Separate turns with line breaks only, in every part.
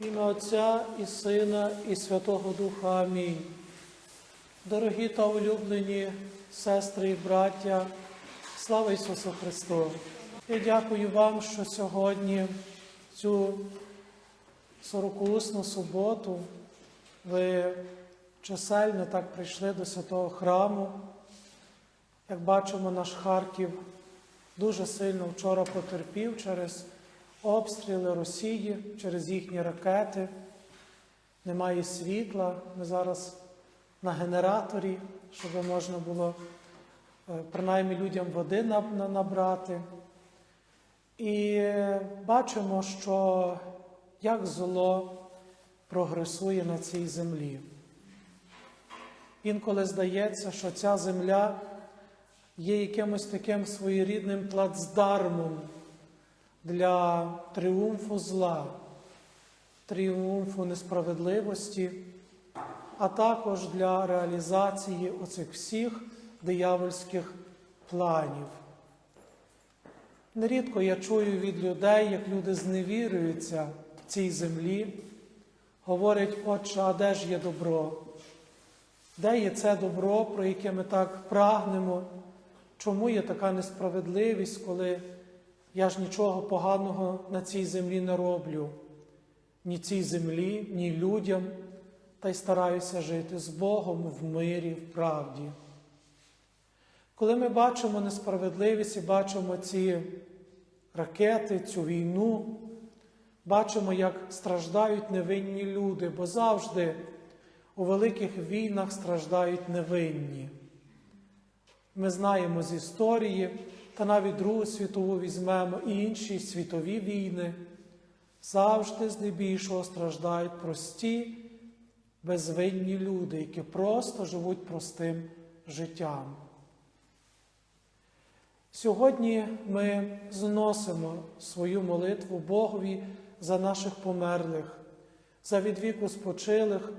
Ім'я Отця і Сина, і Святого Духа. Амінь. Дорогі та улюблені сестри і браття, слава Ісусу Христу! Я дякую вам, що сьогодні, цю сорокоусну суботу, ви чисельно так прийшли до святого храму. Як бачимо, наш Харків дуже сильно вчора потерпів через обстріли Росії, через їхні ракети. Немає світла. Ми зараз на генераторі, щоб можна було е, принаймні людям води на- на- набрати. І бачимо, що як зло прогресує на цій землі. Інколи здається, що ця земля є якимось таким своєрідним плацдармом для тріумфу зла, тріумфу несправедливості, а також для реалізації оцих всіх диявольських планів. Нерідко я чую від людей, як люди зневірюються в цій землі, говорять, отче, а де ж є добро? Де є це добро, про яке ми так прагнемо? Чому є така несправедливість, коли я ж нічого поганого на цій землі не роблю? Ні цій землі, ні людям, та й стараюся жити з Богом в мирі, в правді. Коли ми бачимо несправедливість і бачимо ці ракети, цю війну, бачимо, як страждають невинні люди, бо завжди у великих війнах страждають невинні. Ми знаємо з історії, та навіть Другу світову візьмемо і інші світові війни, завжди здебільшого страждають прості, безвинні люди, які просто живуть простим життям. Сьогодні ми зносимо свою молитву Богові за наших померлих, за відвіку спочилих,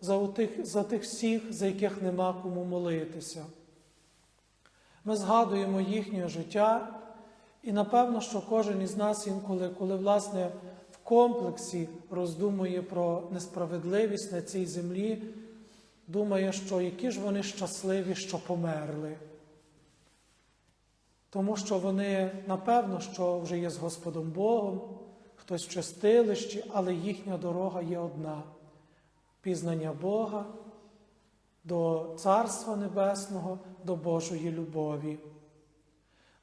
за тих, за тих всіх, за яких нема кому молитися. Ми згадуємо їхнє життя, і напевно, що кожен із нас інколи, коли власне в комплексі роздумує про несправедливість на цій землі, думає, що які ж вони щасливі, що померли. Тому що вони, напевно, що вже є з Господом Богом, хтось в чистилищі, але їхня дорога є одна пізнання Бога до Царства Небесного, до Божої любові.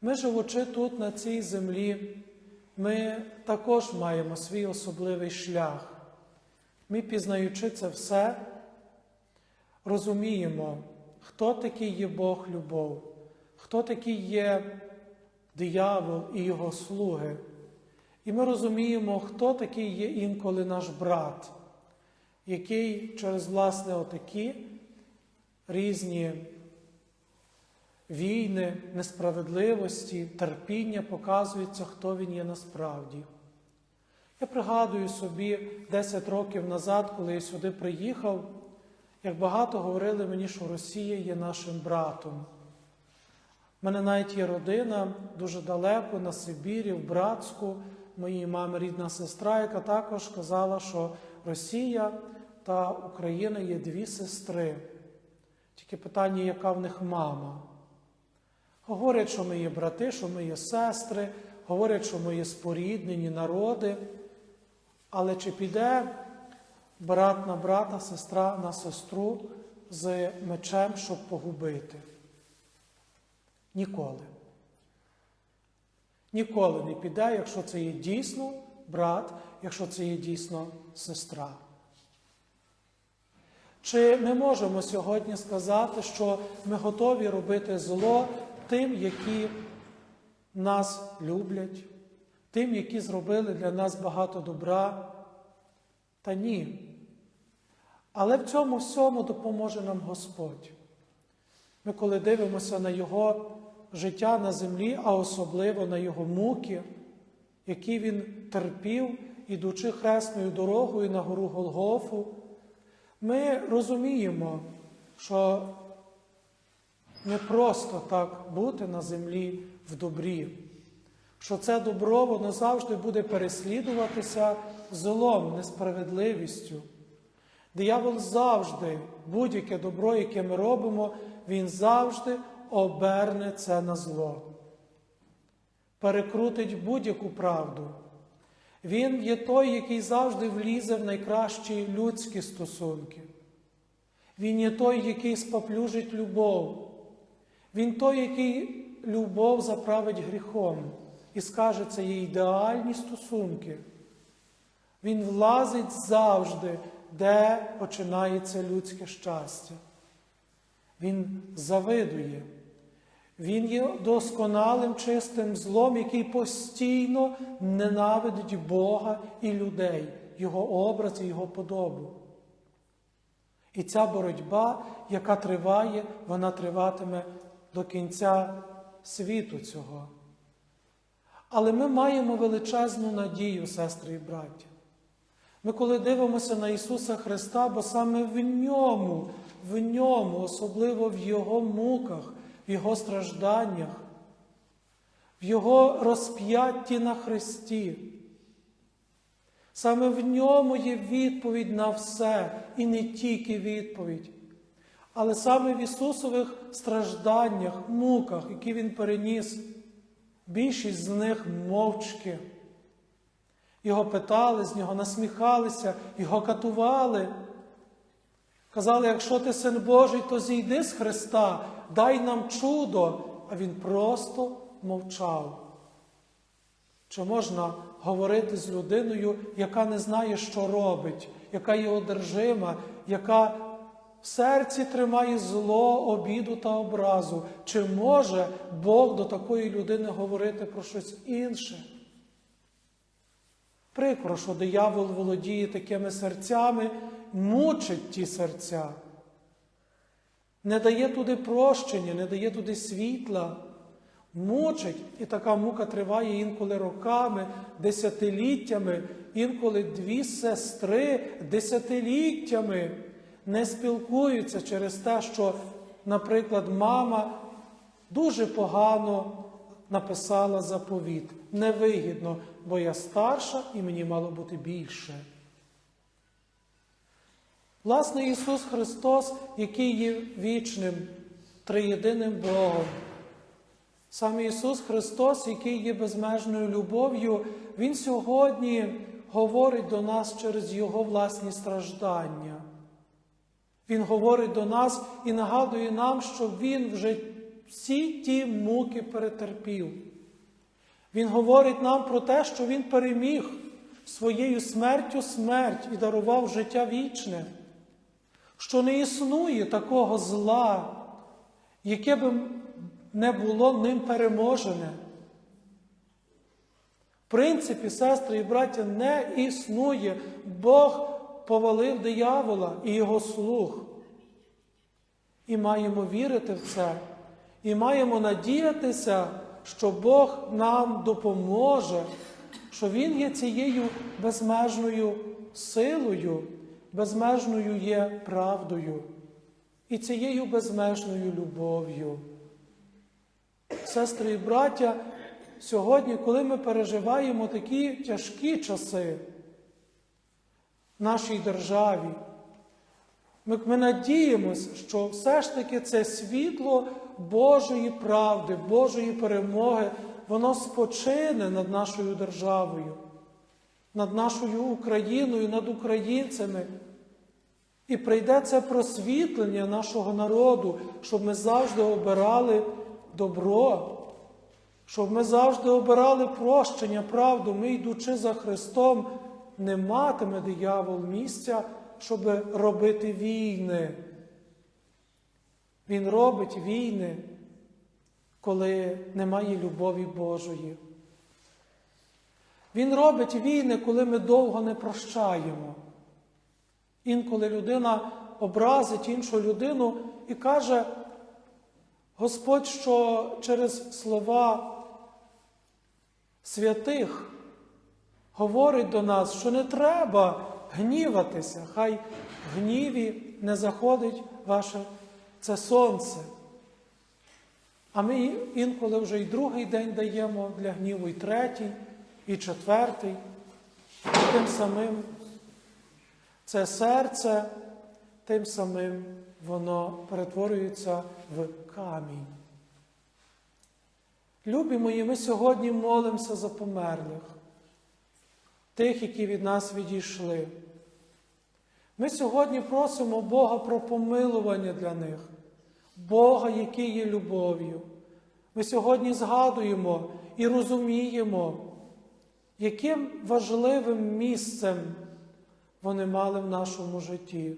Ми, живучи тут, на цій землі, ми також маємо свій особливий шлях. Ми, пізнаючи це все, розуміємо, хто такий є Бог любов, хто такий є диявол і його слуги. І ми розуміємо, хто такий є інколи наш брат, який через власне отакі різні війни, несправедливості, терпіння показується, хто він є насправді. Я пригадую собі 10 років назад, коли я сюди приїхав, як багато говорили мені, що Росія є нашим братом. У мене навіть є родина дуже далеко на Сибірі, в Братську, моїй мами рідна сестра, яка також казала, що Росія та Україна є дві сестри. Тільки питання, яка в них мама. Говорять, що ми є брати, що ми є сестри, говорять, що ми є споріднені народи. Але чи піде брат на брата, сестра на сестру з мечем, щоб погубити? Ніколи. Ніколи не піде, якщо це є дійсно брат, якщо це є дійсно сестра. Чи ми можемо сьогодні сказати, що ми готові робити зло тим, які нас люблять, тим, які зробили для нас багато добра? Та ні. Але в цьому всьому допоможе нам Господь. Ми, коли дивимося на Його життя на землі, а особливо на Його муки, які Він терпів, ідучи хресною дорогою на гору Голгофу, ми розуміємо, що не просто так бути на землі в добрі, що це добро воно завжди буде переслідуватися злом, несправедливістю. Диявол завжди, будь-яке добро, яке ми робимо, він завжди оберне це на зло, перекрутить будь-яку правду. Він є той, який завжди влізе в найкращі людські стосунки. Він є той, який споплюжить любов. Він той, який любов заправить гріхом і скаже, це є ідеальні стосунки. Він влазить завжди, де починається людське щастя. Він завидує. Він є досконалим чистим злом, який постійно ненавидить Бога і людей, Його образ і Його подобу. І ця боротьба, яка триває, вона триватиме до кінця світу цього. Але ми маємо величезну надію, сестри і браття. Ми, коли дивимося на Ісуса Христа, бо саме в ньому, в ньому, особливо в Його муках, в Його стражданнях, в Його розп'ятті на Христі. Саме в ньому є відповідь на все, і не тільки відповідь, але саме в Ісусових стражданнях, муках, які Він переніс, більшість з них мовчки. Його питали, з нього насміхалися, його катували. Казали, якщо ти син Божий, то зійди з Христа, дай нам чудо, а він просто мовчав. Чи можна говорити з людиною, яка не знає, що робить, яка є одержима, яка в серці тримає зло, обіду та образу? Чи може Бог до такої людини говорити про щось інше? Прикро, що диявол володіє такими серцями, мучить ті серця, не дає туди прощення, не дає туди світла, мучить, і така мука триває інколи роками, десятиліттями, інколи дві сестри десятиліттями не спілкуються через те, що, наприклад, мама дуже погано написала заповіт. Невигідно, бо я старша і мені мало бути більше. Власне, Ісус Христос, який є вічним, триєдиним Богом. Саме Ісус Христос, який є безмежною любов'ю, Він сьогодні говорить до нас через Його власні страждання. Він говорить до нас і нагадує нам, що Він вже всі ті муки перетерпів. Він говорить нам про те, що Він переміг своєю смертю смерть і дарував життя вічне, що не існує такого зла, яке би не було ним переможене. В принципі, сестри і браття, не існує. Бог повалив диявола і його слух. І маємо вірити в це, і маємо надіятися, що Бог нам допоможе, що Він є цією безмежною силою, безмежною є правдою і цією безмежною любов'ю. Сестри і браття, сьогодні, коли ми переживаємо такі тяжкі часи в нашій державі, ми, ми надіємося, що все ж таки це світло Божої правди, Божої перемоги, воно спочине над нашою державою, над нашою Україною, над українцями. І прийде це просвітлення нашого народу, щоб ми завжди обирали добро, щоб ми завжди обирали прощення, правду, ми, йдучи за Христом, не матиме диявол місця, щоб робити війни. Він робить війни, коли немає любові Божої. Він робить війни, коли ми довго не прощаємо. Інколи людина образить іншу людину і каже, Господь, що через слова святих говорить до нас, що не треба гніватися, хай в гніві не заходить ваше це сонце. А ми інколи вже і другий день даємо для гніву, і третій, і четвертий. Тим самим це серце, тим самим воно перетворюється в камінь. Любі мої, ми сьогодні молимося за померлих, тих, які від нас відійшли. Ми сьогодні просимо Бога про помилування для них, Бога, який є любов'ю. Ми сьогодні згадуємо і розуміємо, яким важливим місцем вони мали в нашому житті.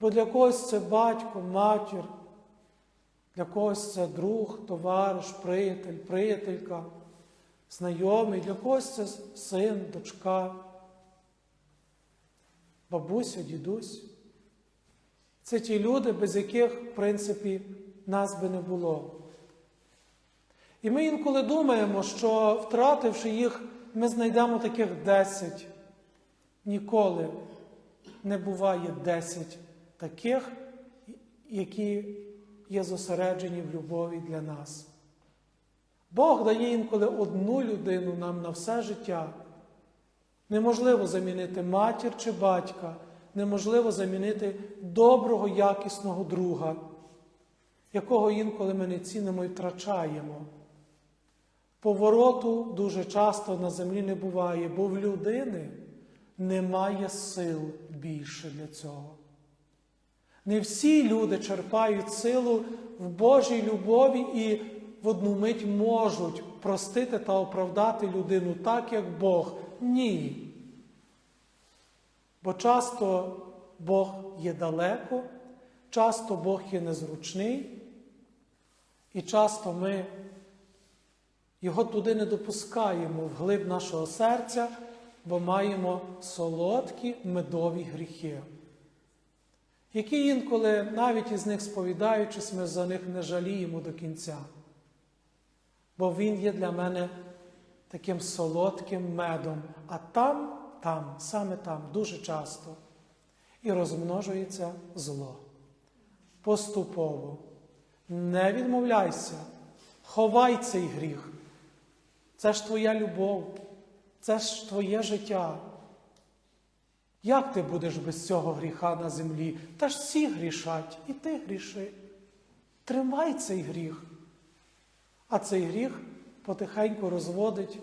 Бо для когось це батько, матір, для когось це друг, товариш, приятель, приятелька, знайомий, для когось це син, дочка, бабуся, дідусь. Це ті люди, без яких, в принципі, нас би не було. І ми інколи думаємо, що втративши їх, ми знайдемо таких десять. Ніколи не буває десять таких, які є зосереджені в любові для нас. Бог дає інколи одну людину нам на все життя. Неможливо замінити матір чи батька, неможливо замінити доброго, якісного друга, якого інколи ми не цінимо і втрачаємо. Повороту дуже часто на землі не буває, бо в людини немає сил більше для цього. Не всі люди черпають силу в Божій любові і в одну мить можуть простити та оправдати людину так, як Бог. Ні. Бо часто Бог є далеко, часто Бог є незручний, і часто ми його туди не допускаємо в глиб нашого серця, бо маємо солодкі медові гріхи, які інколи, навіть із них сповідаючись, ми за них не жаліємо до кінця. Бо він є для мене таким солодким медом, а там, там, саме там, дуже часто і розмножується зло. Поступово. Не відмовляйся, ховай цей гріх. Це ж твоя любов, це ж твоє життя. Як ти будеш без цього гріха на землі? Та ж всі грішать, і ти гріши. Тримай цей гріх. А цей гріх потихеньку розводить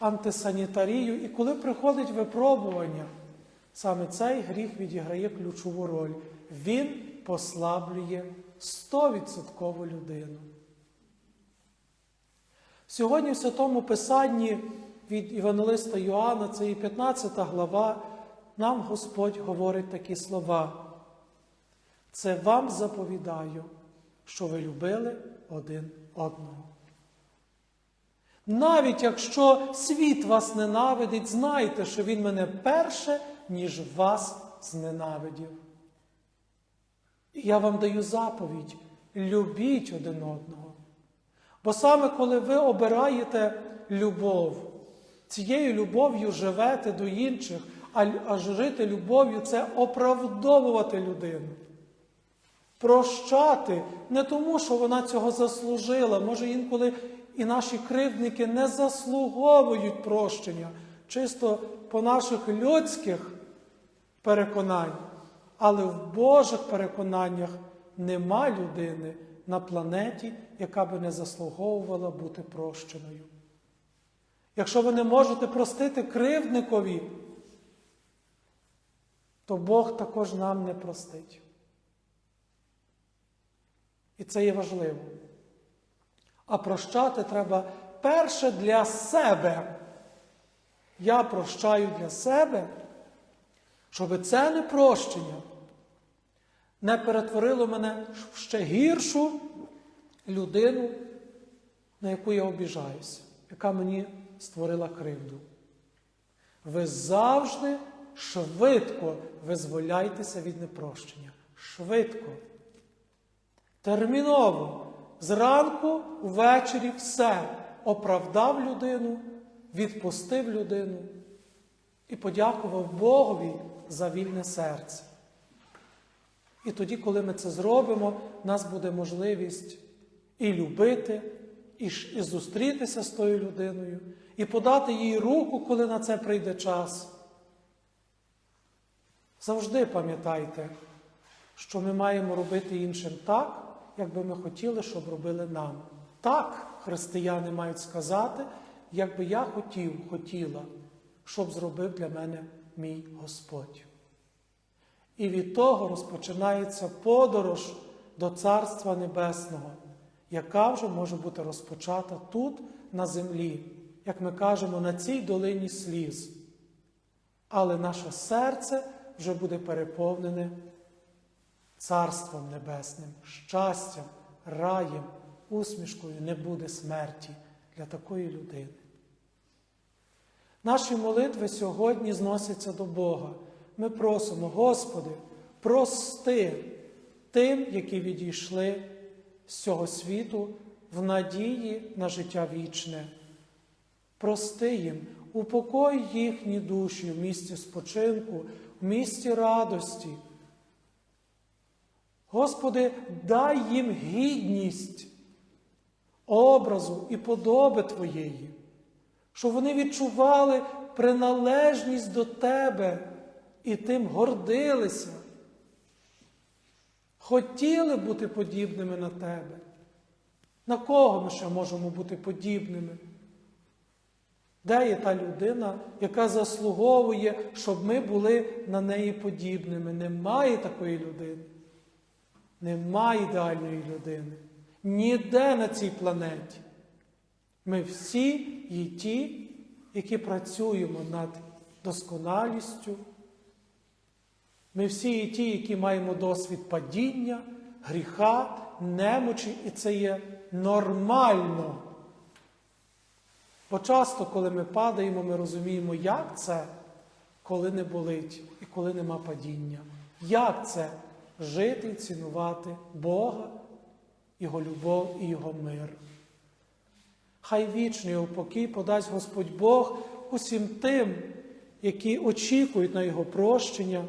антисанітарію, і коли приходить випробування, саме цей гріх відіграє ключову роль. Він послаблює 100% людину. Сьогодні в Святому Писанні від Івангелиста Йоанна, це і 15 глава, нам Господь говорить такі слова. Це вам заповідаю, що ви любили один одного. Навіть якщо світ вас ненавидить, знайте, що Він мене перше, ніж вас зненавидів. І я вам даю заповідь: любіть один одного. Бо саме коли ви обираєте любов, цією любов'ю живете до інших, а жити любов'ю це оправдовувати людину. Прощати не тому, що вона цього заслужила. Може, інколи і наші кривдники не заслуговують прощення, чисто по наших людських переконань. Але в Божих переконаннях нема людини на планеті, яка би не заслуговувала бути прощеною. Якщо ви не можете простити кривдникові, то Бог також нам не простить. І це є важливо. А прощати треба перше для себе. Я прощаю для себе, щоб це непрощення не перетворило мене в ще гіршу людину, на яку я обіжаюся, яка мені створила кривду. Ви завжди швидко визволяйтеся від непрощення. Швидко. Терміново. Зранку, ввечері все оправдав людину, відпустив людину і подякував Богові за вільне серце. І тоді, коли ми це зробимо, в нас буде можливість і любити, і, і зустрітися з тою людиною, і подати їй руку, коли на це прийде час. Завжди пам'ятайте, що ми маємо робити іншим так, як би ми хотіли, щоб робили нам. Так, християни мають сказати, як би я хотів, хотіла, щоб зробив для мене мій Господь. І від того розпочинається подорож до Царства Небесного, яка вже може бути розпочата тут, на землі, як ми кажемо, на цій долині сліз. Але наше серце вже буде переповнене Царством Небесним, щастям, раєм, усмішкою не буде смерті для такої людини. Наші молитви сьогодні зносяться до Бога. Ми просимо, Господи, прости тим, які відійшли з цього світу в надії на життя вічне. Прости їм, упокой їхні душі в місті спочинку, в місті радості. Господи, дай їм гідність образу і подоби Твоєї, щоб вони відчували приналежність до Тебе і тим гордилися, хотіли бути подібними на Тебе. На кого ми ще можемо бути подібними? Де є та людина, яка заслуговує, щоб ми були на неї подібними? Немає такої людини. Немає ідеальної людини. Ніде на цій планеті. Ми всі є ті, які працюємо над досконалістю. Ми всі ті, які маємо досвід падіння, гріха, немочі, і це є нормально. Бо часто, коли ми падаємо, ми розуміємо, як це, коли не болить і коли нема падіння. Як це жити і цінувати Бога, Його любов і Його мир. Хай вічний упокій подасть Господь Бог усім тим, які очікують на Його прощення,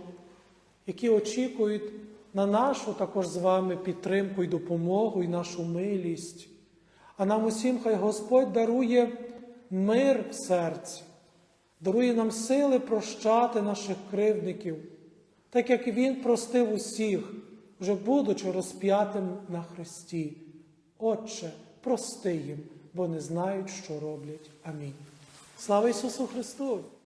які очікують на нашу також з вами підтримку і допомогу, і нашу милість. А нам усім хай Господь дарує мир в серці, дарує нам сили прощати наших кривдників, так як Він простив усіх, вже будучи розп'ятим на Христі. Отче, прости їм, бо не знають, що роблять. Амінь. Слава Ісусу Христу!